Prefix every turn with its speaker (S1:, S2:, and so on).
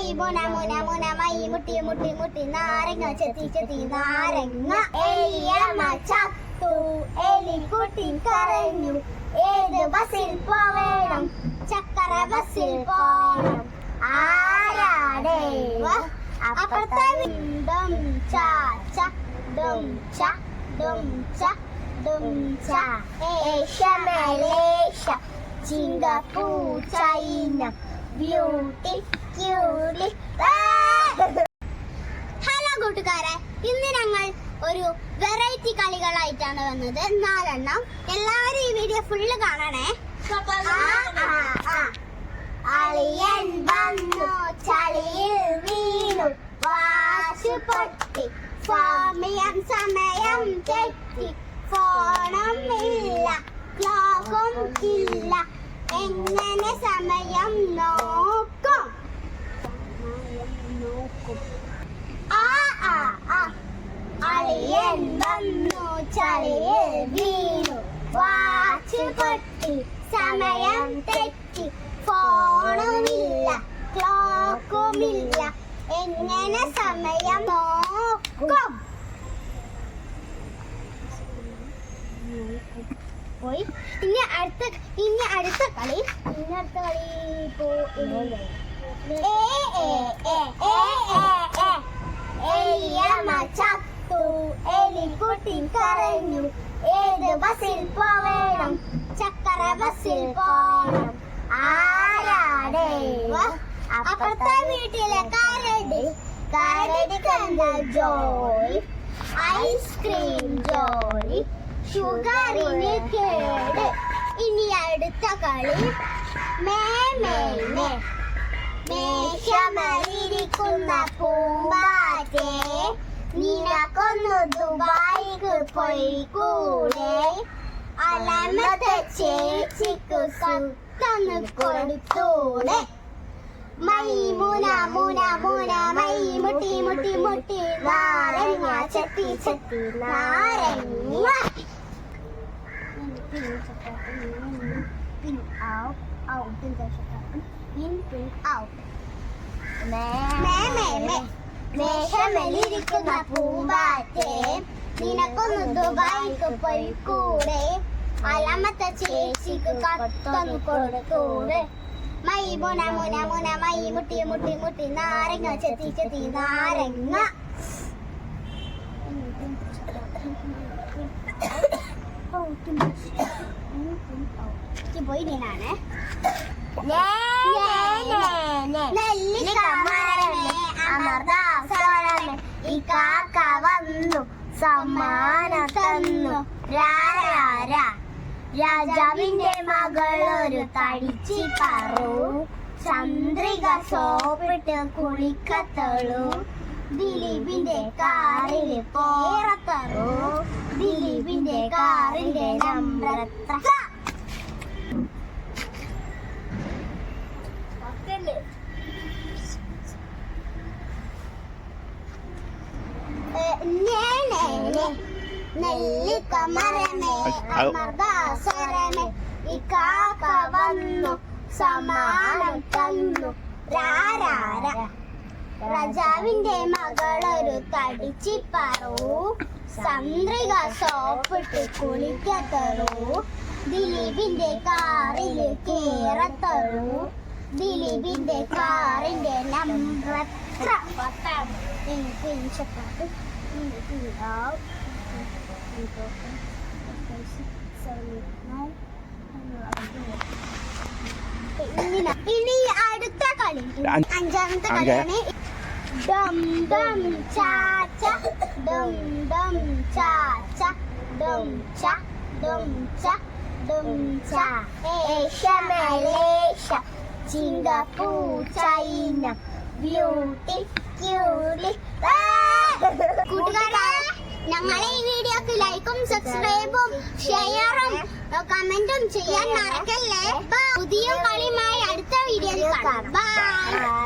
S1: My മുന മുന മുന my മുട്ടി മുട്ടി മുട്ടി നാരങ്ങ ചെത്തി ചെത്തി നാരങ്ങ. എലിയമ്മ ചത്തു. എലിക്കുട്ടി കരഞ്ഞു. ഏത് ബസ്സിൽ പോവേണം? ചക്കര ബസ്സിൽ പോണം. ആരാടേ അപ്പുറത്തെ ഡം ച ച ഡം ച ഡം ച ഡം ച. Asia Malaysia Singapore China. Beauty hello കൂട്ടുകാരെ. ഇന്ന് ഞങ്ങൾ ഒരു വെറൈറ്റി കളികളായിട്ടാണ് വന്നത്. നാലെണ്ണം. എല്ലാവരും ഈ വീഡിയോ ഫുള്ള് കാണണേ. അളിയൻ വന്നു ചളിയിൽ വീണു. വാശു പൊട്ടി. സമയം സമയം തെറ്റി. ഫോണും ഇല്ല ക്ലോക്കും ഇല്ല. എങ്ങനെ സമയം നോക്കും സമയം നോക്കും ആ ആ ആ അളിയൻ വന്നു ചളിയിൽ വീണു. വാച്ച് പൊട്ടി. സമയം തെറ്റി. ഫോണുമില്ല. ക്ലോക്കുമില്ല. എങ്ങനെ സമയം നോക്കും? പോയി. ഇനി അടുത്ത ഇനി അടുത്ത കളി. ഇനി അടുത്ത കളി ഇപ്പോ എ എ എ എ ഏ ഏ. എലിയമ്മ ചത്തു എലിക്കുട്ടി കരഞ്ഞു. ഏത് ബസ്സിൽ പോവേണം? ചക്കര ബസ്സിൽ പോണം. ആരാടേ? അപ്പുറത്തെ വീട്ടിലെ കരടി. കരടി കണ്ട ജോയ് ഐസ്ക്രീം ജോയ് ഷുഗറിന് കേട്. ഇനി അടുത്ത കളി. മേ മേ മേ. മേശമലിരിക്കുന്ന പൂമ്പാറ്റേ. നിനക്കൊന്നു ദുബായിക്ക് പോയി കൂടെ അലമത ചേച്ചിക്ക് സത്തന്ന് കൊടുത്തൂടെ മൈ മുന മുന മുന മൈ മുട്ടി മുട്ടി മുട്ടി നാരങ്ങ ചെത്തി ചെത്തി നാരങ്ങ പിൻ ഔ ഔ പിൻ പിൻ പിൻ ഔ മേഘമേലിരിക്കുന്ന പൂമ്പാറ്റേ നിനക്കൊന്ന് ദുബായിക്ക് പോയി കൂടെ അലമത്തെ ചേച്ചിക്ക് കത്തൊന്ന് കൊടുക്കൂടെ മൈ മുന മുന മുന മൈ മുട്ടി മുട്ടി മുട്ടി നാരങ്ങ ചെത്തി ചെത്തി നാരങ്ങ പോയി ഞാനാണ് സമ്മാനം തന്നു. രാരാര രാജാവിന്റെ മകൾ ഒരു തടിച്ചി പറു. ചന്ദ്രിക സോപ്പിട്ട് കുളിക്കത്തളു. ദിലീപിന്റെ കാറിൽ പോറത്തറു. ദിലീപിന്റെ കാറിന്റെ നമ്പ്രത്ര എത്ര നെല്ലിക്ക മരമേ അമൃതാസരമേ ഈ കാക്ക വന്നു സമാനം തന്നു. രാരാര. രാജാവിന്റെ മകളൊരു തടിച്ചിപ്പറു സന്ദ്രിക സോപ്പിട്ട് കുളിക്കത്തറു ദിലീപിന്റെ കാറിൽ കേറത്തറു ദിലീപിന്റെ കാറിന്റെ നമ്പർ എനിക്ക് ഇഞ്ചപ്പാട്ട് ഇനി അടുത്ത കളി
S2: അഞ്ച്-
S1: അഞ്ചാമത്തെ
S2: അഞ്ച്.
S1: കളിയാണ് ഡം ഡം ചാച്ച ഡം ഡം ചാച്ച ഡം ച ഡം ച ഡം ച Asia Malaysia Singapore China beauty ക്യൂലി കൂട്ടുകാരെ ഞങ്ങളെ ഈ വീഡിയോക്ക് ലൈക്കും സബ്സ്ക്രൈബും ഷെയറും കമന്റും ചെയ്യാൻ മറക്കല്ലേ? പുതിയ കളിയുമായി അടുത്ത വീഡിയോയിൽ കാണാം. ബൈ